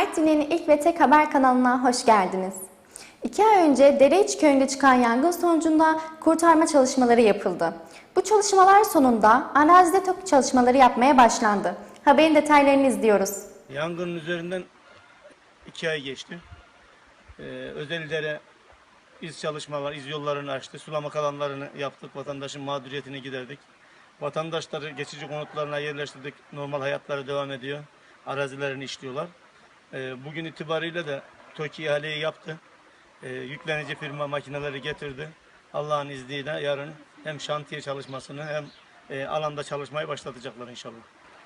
Artvin'in ilk ve tek haber kanalına hoş geldiniz. İki ay önce Dereç köyünde çıkan yangın sonucunda kurtarma çalışmaları yapıldı. Bu çalışmalar sonunda arazide TOK çalışmaları yapmaya başlandı. Haberin detaylarını izliyoruz. Yangının üzerinden iki ay geçti. Ee, Özelidere iz çalışmalar, iz yollarını açtı. Sulama alanlarını yaptık. Vatandaşın mağduriyetini giderdik. Vatandaşları geçici konutlarına yerleştirdik. Normal hayatları devam ediyor. Arazilerini işliyorlar. Ee, bugün itibariyle de TOKİ ihaleyi yaptı. Ee, yüklenici firma makineleri getirdi. Allah'ın izniyle yarın hem şantiye çalışmasını hem e, alanda çalışmayı başlatacaklar inşallah.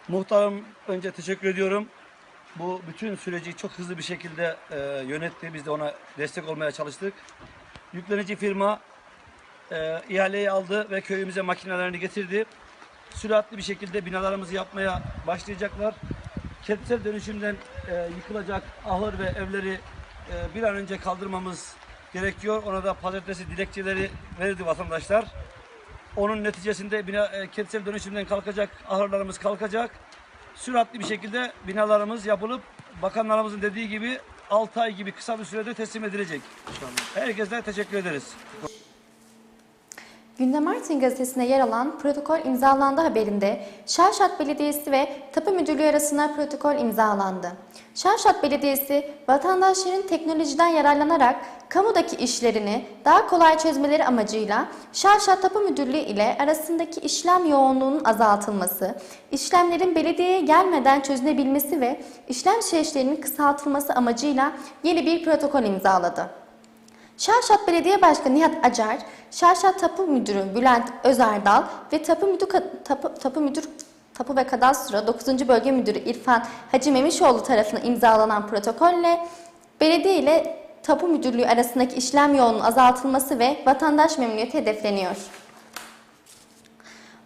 Muhtarım önce teşekkür ediyorum. Bu bütün süreci çok hızlı bir şekilde e, yönetti. Biz de ona destek olmaya çalıştık. Yüklenici firma e, ihaleyi aldı ve köyümüze makinelerini getirdi. Süratli bir şekilde binalarımızı yapmaya başlayacaklar. Kentsel dönüşümden e, yıkılacak ahır ve evleri e, bir an önce kaldırmamız gerekiyor. Ona da pazartesi dilekçeleri verdi vatandaşlar. Onun neticesinde bina, e, kentsel dönüşümden kalkacak, ahırlarımız kalkacak. Süratli bir şekilde binalarımız yapılıp bakanlarımızın dediği gibi 6 ay gibi kısa bir sürede teslim edilecek. Herkese teşekkür ederiz. Gündem Artvin gazetesinde yer alan protokol imzalandı haberinde Şarşat Belediyesi ve Tapu Müdürlüğü arasında protokol imzalandı. Şarşat Belediyesi vatandaşların teknolojiden yararlanarak kamudaki işlerini daha kolay çözmeleri amacıyla Şarşat Tapu Müdürlüğü ile arasındaki işlem yoğunluğunun azaltılması, işlemlerin belediyeye gelmeden çözülebilmesi ve işlem süreçlerinin kısaltılması amacıyla yeni bir protokol imzaladı. Şarşat Belediye Başkanı Nihat Acar, Şarşat Tapu Müdürü Bülent Özerdal ve Tapu Müdür Tapu, Tapu Müdür Tapu ve Kadastro 9. Bölge Müdürü İrfan Hacı Memişoğlu tarafından imzalanan protokolle belediye ile Tapu Müdürlüğü arasındaki işlem yoğunluğunun azaltılması ve vatandaş memnuniyeti hedefleniyor.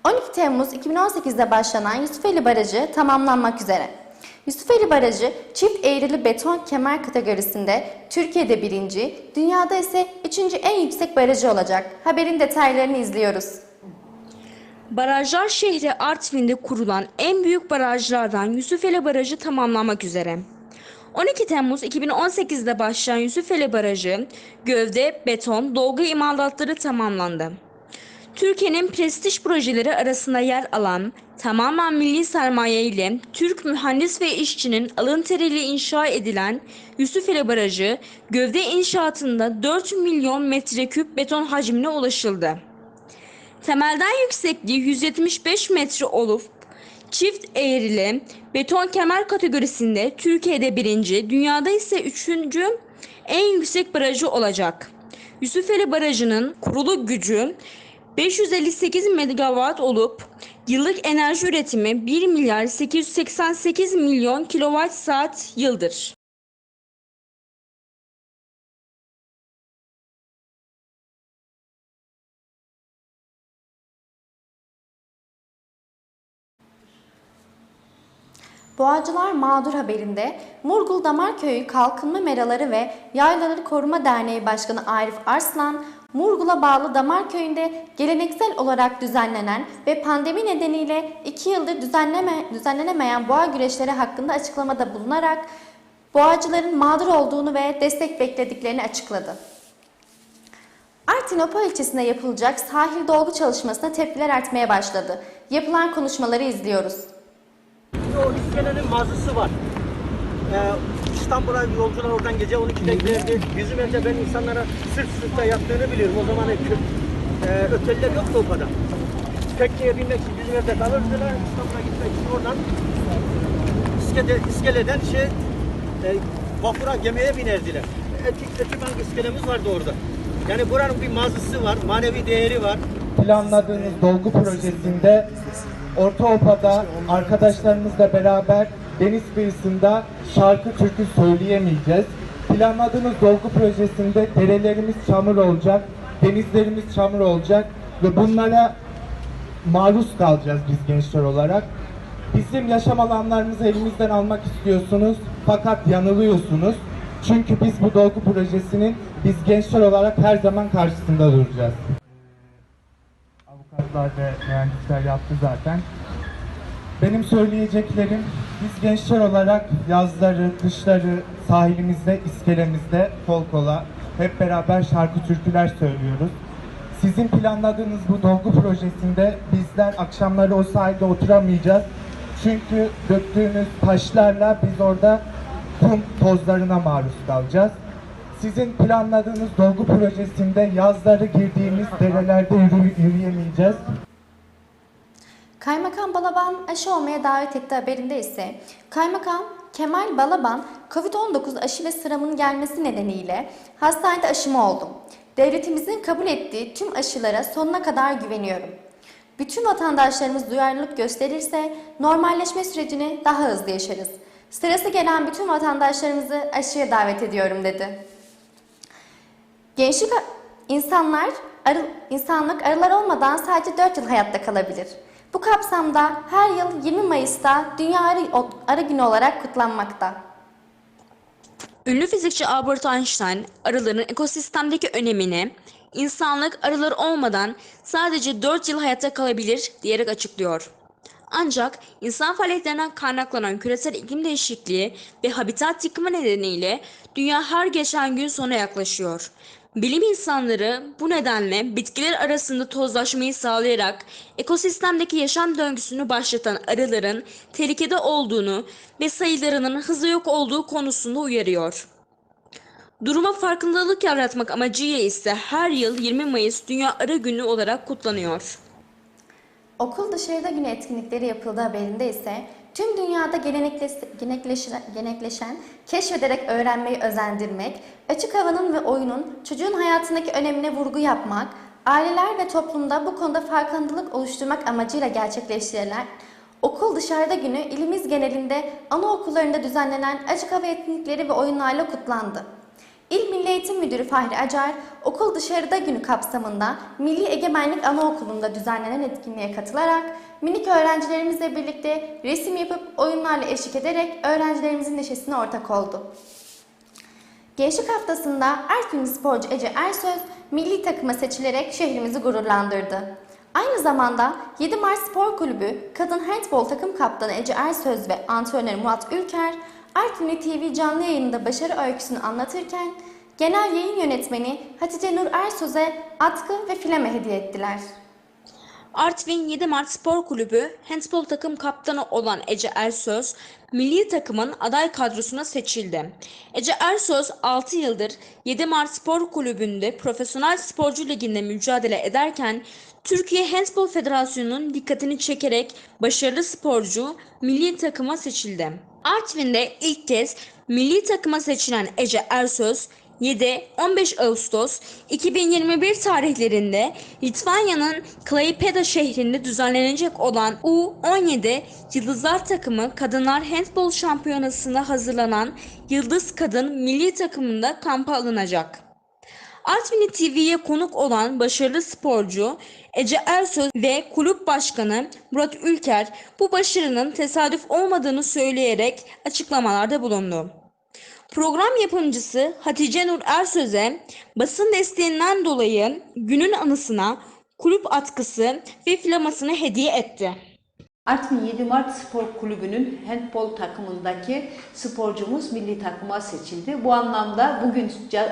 12 Temmuz 2018'de başlanan Yusufeli Barajı tamamlanmak üzere. Yusufeli Barajı çift eğrili beton kemer kategorisinde Türkiye'de birinci, dünyada ise üçüncü en yüksek barajı olacak. Haberin detaylarını izliyoruz. Barajlar şehri Artvin'de kurulan en büyük barajlardan Yusufeli Barajı tamamlanmak üzere. 12 Temmuz 2018'de başlayan Yusufeli Barajı, gövde, beton, dolgu imalatları tamamlandı. Türkiye'nin prestij projeleri arasında yer alan, tamamen milli sermaye ile Türk mühendis ve işçinin alın teriyle inşa edilen Yusufeli Barajı, gövde inşaatında 4 milyon metreküp beton hacmine ulaşıldı. Temelden yüksekliği 175 metre olup çift eğrili beton kemer kategorisinde Türkiye'de birinci, dünyada ise üçüncü en yüksek barajı olacak. Yusufeli Barajı'nın kurulu gücü 558 megawatt olup yıllık enerji üretimi 1 milyar 888 milyon kilowatt saat yıldır. Boğacılar Mağdur haberinde Murgul Damar Köyü Kalkınma Meraları ve Yaylaları Koruma Derneği Başkanı Arif Arslan, Murgul'a bağlı Damar Köyü'nde geleneksel olarak düzenlenen ve pandemi nedeniyle iki yıldır düzenleme, düzenlenemeyen boğa güreşleri hakkında açıklamada bulunarak boğacıların mağdur olduğunu ve destek beklediklerini açıkladı. Artvin ilçesinde yapılacak sahil dolgu çalışmasına tepkiler artmaya başladı. Yapılan konuşmaları izliyoruz. O iskelenin mazısı var. Ee, İstanbul'a yolcular oradan gece 12'de giderdi. Bizim evde ben insanlara sırt sırta yattığını biliyorum. O zaman hep e, öteller yoktu o kadar. Tekneye binmek için bizim evde kalırdılar. İstanbul'a gitmek için oradan iskele, iskeleden şey e, vapura gemiye binerdiler. Etik, Etibank iskelemiz vardı orada. Yani buranın bir mazısı var, manevi değeri var. planladığınız dolgu projesinde Ortaopa'da arkadaşlarımızla beraber deniz kıyısında şarkı türkü söyleyemeyeceğiz. Planladığınız dolgu projesinde derelerimiz çamur olacak, denizlerimiz çamur olacak ve bunlara maruz kalacağız biz gençler olarak. Bizim yaşam alanlarımızı elimizden almak istiyorsunuz fakat yanılıyorsunuz. Çünkü biz bu dolgu projesinin biz gençler olarak her zaman karşısında duracağız avukatlar ve mühendisler yaptı zaten. Benim söyleyeceklerim biz gençler olarak yazları, kışları sahilimizde, iskelemizde kol kola hep beraber şarkı türküler söylüyoruz. Sizin planladığınız bu dolgu projesinde bizler akşamları o sahilde oturamayacağız. Çünkü döktüğünüz taşlarla biz orada kum tozlarına maruz kalacağız. Sizin planladığınız dolgu projesinde yazları girdiğimiz derelerde yürü- yürüyemeyeceğiz. Kaymakam Balaban aşı olmaya davet etti haberinde ise Kaymakam Kemal Balaban COVID-19 aşı ve sıramın gelmesi nedeniyle hastanede aşımı oldum. Devletimizin kabul ettiği tüm aşılara sonuna kadar güveniyorum. Bütün vatandaşlarımız duyarlılık gösterirse normalleşme sürecini daha hızlı yaşarız. Sırası gelen bütün vatandaşlarımızı aşıya davet ediyorum dedi. Gençlik insanlar arı, insanlık arılar olmadan sadece 4 yıl hayatta kalabilir. Bu kapsamda her yıl 20 Mayıs'ta Dünya Arı, Arı Günü olarak kutlanmakta. Ünlü fizikçi Albert Einstein arıların ekosistemdeki önemini insanlık arılar olmadan sadece 4 yıl hayatta kalabilir diyerek açıklıyor. Ancak insan faaliyetlerinden kaynaklanan küresel iklim değişikliği ve habitat yıkımı nedeniyle dünya her geçen gün sona yaklaşıyor. Bilim insanları bu nedenle bitkiler arasında tozlaşmayı sağlayarak ekosistemdeki yaşam döngüsünü başlatan arıların tehlikede olduğunu ve sayılarının hızla yok olduğu konusunda uyarıyor. Duruma farkındalık yaratmak amacıyla ise her yıl 20 Mayıs Dünya Arı Günü olarak kutlanıyor. Okul dışarıda günü etkinlikleri yapıldığı haberinde ise tüm dünyada gelenekle- genekleşen, genekleşen keşfederek öğrenmeyi özendirmek, açık havanın ve oyunun çocuğun hayatındaki önemine vurgu yapmak, aileler ve toplumda bu konuda farkındalık oluşturmak amacıyla gerçekleştirilen Okul Dışarıda Günü ilimiz genelinde anaokullarında düzenlenen açık hava etkinlikleri ve oyunlarla kutlandı. İl Milli Eğitim Müdürü Fahri Acar, Okul Dışarıda Günü kapsamında Milli Egemenlik Anaokulu'nda düzenlenen etkinliğe katılarak minik öğrencilerimizle birlikte resim yapıp oyunlarla eşlik ederek öğrencilerimizin neşesine ortak oldu. Gençlik haftasında Artvinli sporcu Ece Ersöz milli takıma seçilerek şehrimizi gururlandırdı. Aynı zamanda 7 Mart Spor Kulübü Kadın Handbol takım kaptanı Ece Ersöz ve antrenör Murat Ülker Artvinli TV canlı yayında başarı öyküsünü anlatırken genel yayın yönetmeni Hatice Nur Ersöz'e atkı ve fileme hediye ettiler. Artvin 7 Mart Spor Kulübü handbol takım kaptanı olan Ece Ersöz, milli takımın aday kadrosuna seçildi. Ece Ersöz 6 yıldır 7 Mart Spor Kulübü'nde Profesyonel Sporcu Ligi'nde mücadele ederken Türkiye Handbol Federasyonu'nun dikkatini çekerek başarılı sporcu milli takıma seçildi. Artvin'de ilk kez milli takıma seçilen Ece Ersöz 7-15 Ağustos 2021 tarihlerinde Litvanya'nın Klaipeda şehrinde düzenlenecek olan U17 Yıldızlar takımı Kadınlar Handbol Şampiyonası'na hazırlanan Yıldız Kadın milli takımında kampa alınacak. Artvinli TV'ye konuk olan başarılı sporcu Ece Ersöz ve kulüp başkanı Murat Ülker bu başarının tesadüf olmadığını söyleyerek açıklamalarda bulundu. Program yapımcısı Hatice Nur Ersöz'e basın desteğinden dolayı günün anısına kulüp atkısı ve flamasını hediye etti. Artvin 7 Mart Spor Kulübü'nün handbol takımındaki sporcumuz milli takıma seçildi. Bu anlamda bugün e,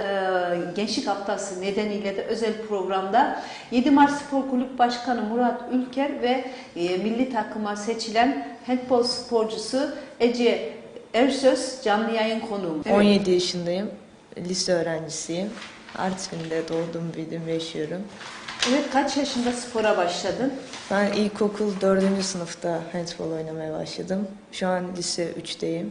Gençlik Haftası nedeniyle de özel programda 7 Mart Spor Kulüp Başkanı Murat Ülker ve e, milli takıma seçilen handbol sporcusu Ece Ersöz canlı yayın konuğum. Evet. 17 yaşındayım. Lise öğrencisiyim. Artvin'de doğdum, büyüdüm, yaşıyorum. Evet kaç yaşında spora başladın? Ben ilkokul 4. sınıfta handball oynamaya başladım. Şu an lise 3'teyim.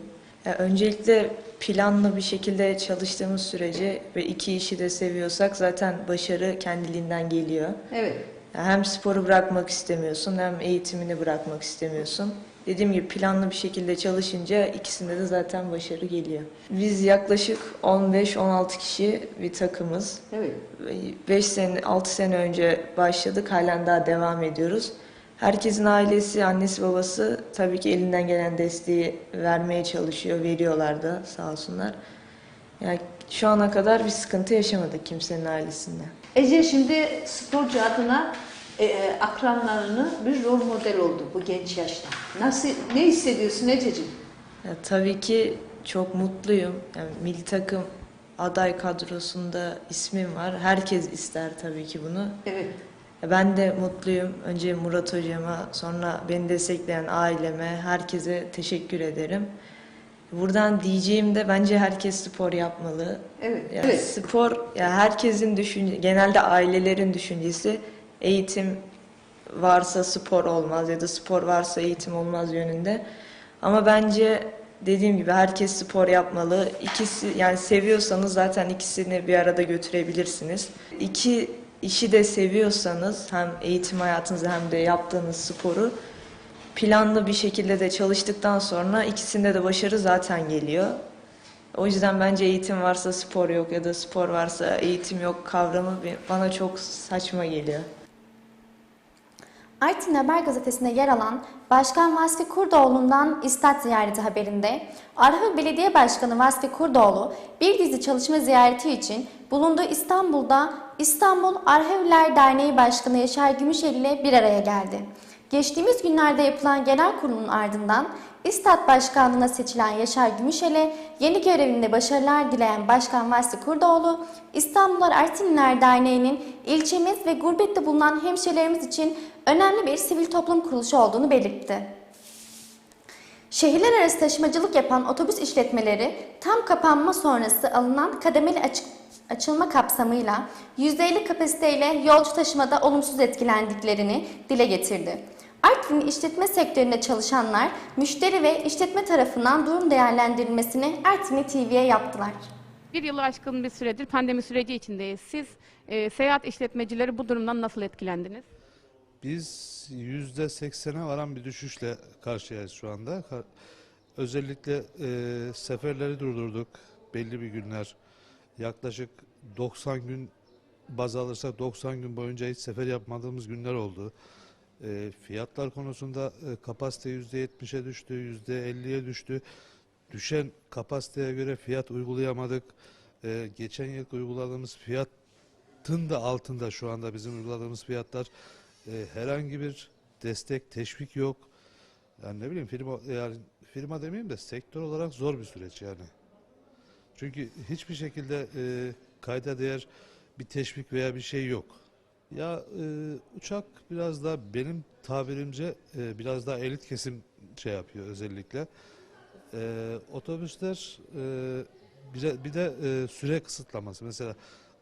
Ya öncelikle planlı bir şekilde çalıştığımız sürece ve iki işi de seviyorsak zaten başarı kendiliğinden geliyor. Evet. Ya Hem sporu bırakmak istemiyorsun hem eğitimini bırakmak istemiyorsun. Dediğim gibi planlı bir şekilde çalışınca ikisinde de zaten başarı geliyor. Biz yaklaşık 15-16 kişi bir takımız. Evet. 5 sene, 6 sene önce başladık. Halen daha devam ediyoruz. Herkesin ailesi, annesi, babası tabii ki elinden gelen desteği vermeye çalışıyor. Veriyorlar da sağ olsunlar. Yani şu ana kadar bir sıkıntı yaşamadık kimsenin ailesinde. Ece şimdi sporcu adına e, akranlarını bir rol model oldu bu genç yaşta. Nasıl, ne hissediyorsun Ececiğim? Ya, tabii ki çok mutluyum. Yani milli takım aday kadrosunda ismim var. Herkes ister tabii ki bunu. Evet. Ya, Ben de mutluyum. Önce Murat hocama, sonra beni destekleyen aileme, herkese teşekkür ederim. Buradan diyeceğim de bence herkes spor yapmalı. Evet. Ya evet. spor ya herkesin düşünce genelde ailelerin düşüncesi eğitim varsa spor olmaz ya da spor varsa eğitim olmaz yönünde. Ama bence dediğim gibi herkes spor yapmalı. İkisi yani seviyorsanız zaten ikisini bir arada götürebilirsiniz. İki işi de seviyorsanız hem eğitim hayatınızı hem de yaptığınız sporu planlı bir şekilde de çalıştıktan sonra ikisinde de başarı zaten geliyor. O yüzden bence eğitim varsa spor yok ya da spor varsa eğitim yok kavramı bana çok saçma geliyor. Artvin Haber Gazetesi'nde yer alan Başkan Vasfi Kurdoğlu'ndan istat ziyareti haberinde Arhav Belediye Başkanı Vasfi Kurdoğlu bir dizi çalışma ziyareti için bulunduğu İstanbul'da İstanbul Arhavliler Derneği Başkanı Yaşar Gümüşel ile bir araya geldi. Geçtiğimiz günlerde yapılan genel kurulun ardından İstat Başkanlığı'na seçilen Yaşar Gümüşel'e yeni görevinde başarılar dileyen Başkan Vasfi Kurdoğlu, İstanbullar Artvinler Derneği'nin ilçemiz ve gurbette bulunan hemşehrilerimiz için önemli bir sivil toplum kuruluşu olduğunu belirtti. Şehirler arası taşımacılık yapan otobüs işletmeleri tam kapanma sonrası alınan kademeli açık açılma kapsamıyla %50 kapasiteyle yolcu taşımada olumsuz etkilendiklerini dile getirdi. Artvin işletme sektöründe çalışanlar müşteri ve işletme tarafından durum değerlendirilmesini Artvin TV'ye yaptılar. Bir yılı aşkın bir süredir pandemi süreci içindeyiz. Siz e, seyahat işletmecileri bu durumdan nasıl etkilendiniz? Biz yüzde seksene varan bir düşüşle karşıyayız şu anda. Özellikle e, seferleri durdurduk belli bir günler. Yaklaşık 90 gün baz alırsak 90 gün boyunca hiç sefer yapmadığımız günler oldu. E, fiyatlar konusunda e, kapasite %70'e düştü, %50'ye düştü. Düşen kapasiteye göre fiyat uygulayamadık. E, geçen yıl uyguladığımız fiyatın da altında şu anda bizim uyguladığımız fiyatlar. E, herhangi bir destek, teşvik yok. Yani ne bileyim firma yani firma demeyeyim de sektör olarak zor bir süreç yani. Çünkü hiçbir şekilde e, kayda değer bir teşvik veya bir şey yok. Ya e, uçak biraz da benim tabirimce e, biraz daha elit kesim şey yapıyor özellikle. E, otobüsler e, bir de, bir de e, süre kısıtlaması. Mesela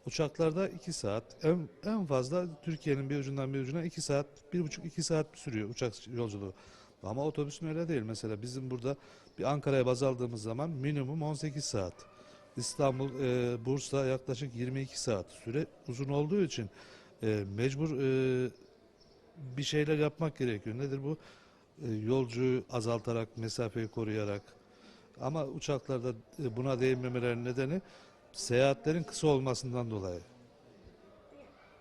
uçaklarda 2 saat en, en fazla Türkiye'nin bir ucundan bir ucuna 2 saat, bir buçuk iki saat sürüyor uçak yolculuğu. Ama otobüsün öyle değil. Mesela bizim burada bir Ankara'ya baz aldığımız zaman minimum 18 saat. İstanbul, e, Bursa yaklaşık 22 saat. Süre uzun olduğu için e, mecbur e, bir şeyler yapmak gerekiyor. Nedir bu? E, yolcuyu azaltarak, mesafeyi koruyarak. Ama uçaklarda e, buna değinmemelerinin nedeni seyahatlerin kısa olmasından dolayı.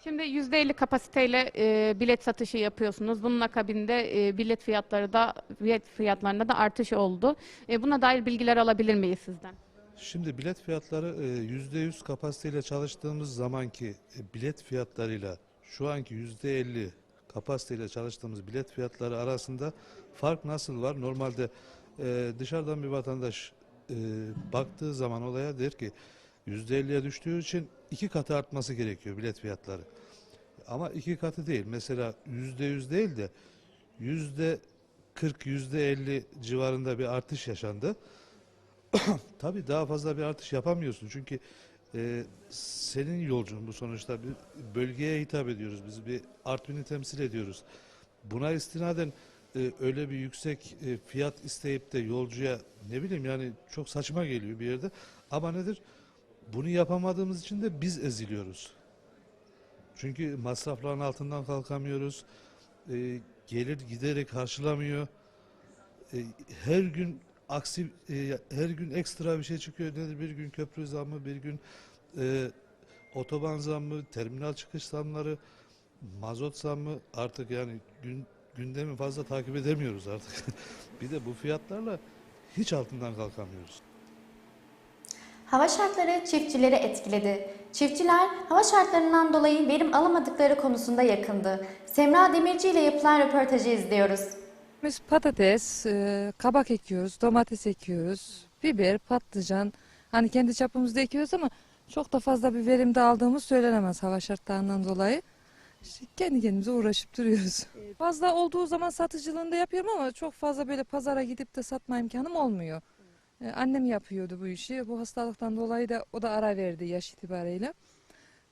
Şimdi %50 kapasiteyle e, bilet satışı yapıyorsunuz. Bunun akabinde e, bilet fiyatları da bilet fiyatlarında da artış oldu. E, buna dair bilgiler alabilir miyiz sizden? Şimdi bilet fiyatları e, %100 kapasiteyle çalıştığımız zamanki e, bilet fiyatlarıyla şu anki %50 kapasiteyle çalıştığımız bilet fiyatları arasında fark nasıl var? Normalde e, dışarıdan bir vatandaş e, baktığı zaman olaya der ki %50'ye düştüğü için iki katı artması gerekiyor bilet fiyatları. Ama iki katı değil. Mesela %100 değil de %40, %50 civarında bir artış yaşandı. Tabii daha fazla bir artış yapamıyorsun. Çünkü e, senin yolcun bu sonuçta bir bölgeye hitap ediyoruz. Biz bir Artvin'i temsil ediyoruz. Buna istinaden e, öyle bir yüksek e, fiyat isteyip de yolcuya ne bileyim yani çok saçma geliyor bir yerde. Ama nedir? Bunu yapamadığımız için de biz eziliyoruz. Çünkü masrafların altından kalkamıyoruz. E, gelir gideri karşılamıyor. E, her gün aksi e, her gün ekstra bir şey çıkıyor. Nedir? Bir gün köprü zammı, bir gün e, otoban zammı, terminal çıkış zamları, mazot zammı artık yani gün gündemi fazla takip edemiyoruz artık. bir de bu fiyatlarla hiç altından kalkamıyoruz. Hava şartları çiftçileri etkiledi. Çiftçiler hava şartlarından dolayı verim alamadıkları konusunda yakındı. Semra Demirci ile yapılan röportajı izliyoruz. Biz patates, e, kabak ekiyoruz, domates ekiyoruz, biber, patlıcan. Hani kendi çapımızda ekiyoruz ama çok da fazla bir verimde aldığımız söylenemez hava şartlarından dolayı. İşte kendi kendimize uğraşıp duruyoruz. Fazla olduğu zaman satıcılığını da yapıyorum ama çok fazla böyle pazara gidip de satma imkanım olmuyor. E, Annem yapıyordu bu işi. Bu hastalıktan dolayı da o da ara verdi yaş itibariyle.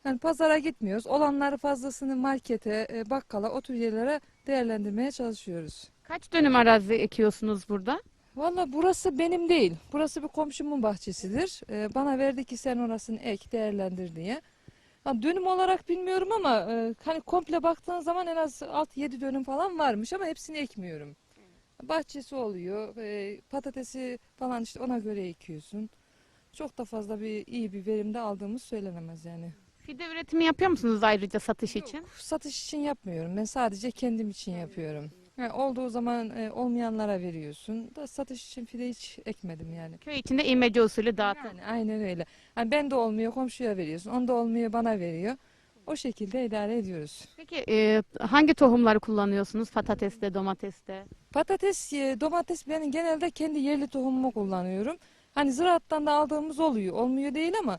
Yani pazara gitmiyoruz. Olanları fazlasını markete, e, bakkala, o tür yerlere değerlendirmeye çalışıyoruz. Kaç dönüm arazi ekiyorsunuz burada? Valla burası benim değil. Burası bir komşumun bahçesidir. Ee, bana verdi ki sen orasını ek değerlendir diye. Ha, dönüm olarak bilmiyorum ama e, hani komple baktığın zaman en az 6-7 dönüm falan varmış ama hepsini ekmiyorum. Bahçesi oluyor. e, patatesi falan işte ona göre ekiyorsun. Çok da fazla bir iyi bir verimde aldığımız söylenemez yani. Fide üretimi yapıyor musunuz ayrıca satış için? Satış için yapmıyorum. Ben sadece kendim için yapıyorum. Ha, olduğu zaman e, olmayanlara veriyorsun. Da satış için fide hiç ekmedim yani. Köy içinde imece usulü dağıtım. Yani aynen öyle. Hani ben de olmuyor komşuya veriyorsun. Onda olmuyor bana veriyor. O şekilde idare ediyoruz. Peki e, hangi tohumları kullanıyorsunuz patateste, domateste? Patates, e, domates ben genelde kendi yerli tohumumu kullanıyorum. Hani ziraattan da aldığımız oluyor. Olmuyor değil ama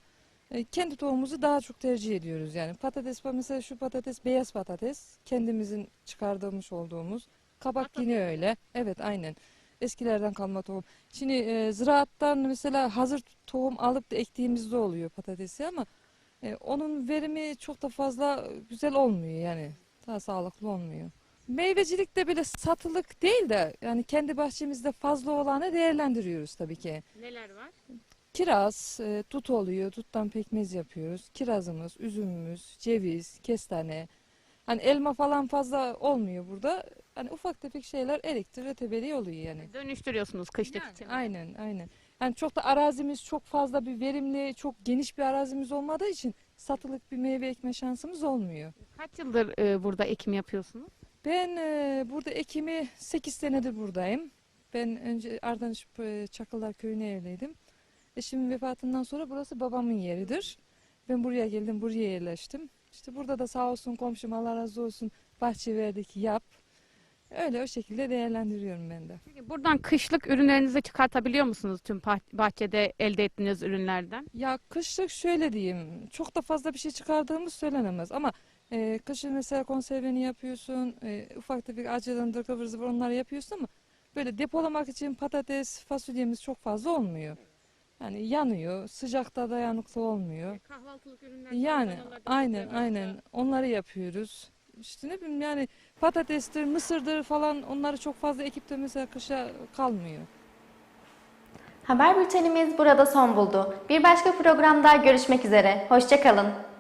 e, kendi tohumumuzu daha çok tercih ediyoruz yani. Patates mesela şu patates beyaz patates. Kendimizin çıkardığımız olduğumuz. Kabak yine öyle. Evet aynen. Eskilerden kalma tohum. Şimdi e, ziraattan mesela hazır tohum alıp da ektiğimizde oluyor patatesi ama e, onun verimi çok da fazla güzel olmuyor yani. Daha sağlıklı olmuyor. Meyvecilikte bile satılık değil de yani kendi bahçemizde fazla olanı değerlendiriyoruz tabii ki. Neler var? Kiraz, e, tut oluyor. Tuttan pekmez yapıyoruz. Kirazımız, üzümümüz, ceviz, kestane. Hani elma falan fazla olmuyor burada. Hani ufak tefek şeyler elektrik öteberi oluyor yani. Dönüştürüyorsunuz kışlık Yani için. aynen aynen. Yani çok da arazimiz çok fazla bir verimli, çok geniş bir arazimiz olmadığı için satılık bir meyve ekme şansımız olmuyor. Kaç yıldır e, burada ekim yapıyorsunuz? Ben e, burada ekimi 8 senedir buradayım. Ben önce Ardanış e, Çakıllar Köyü'ne evliydim. Eşimin vefatından sonra burası babamın yeridir. Ben buraya geldim, buraya yerleştim. İşte burada da sağ olsun komşum Allah razı olsun bahçe verdik yap. Öyle o şekilde değerlendiriyorum ben de. Peki buradan kışlık ürünlerinizi çıkartabiliyor musunuz tüm bah- bahçede elde ettiğiniz ürünlerden? Ya kışlık şöyle diyeyim, çok da fazla bir şey çıkardığımız söylenemez ama e, kışın mesela konserveni yapıyorsun, e, ufak tefek acılandır, kıvır zıvır onları yapıyorsun ama böyle depolamak için patates, fasulyemiz çok fazla olmuyor. Yani yanıyor, sıcakta dayanıklı olmuyor. Kahvaltılık ürünler. Yani aynen aynen onları yapıyoruz. İşte ne bileyim yani patatestir, mısırdır falan onları çok fazla ekip de mesela kışa kalmıyor. Haber bültenimiz burada son buldu. Bir başka programda görüşmek üzere. Hoşçakalın.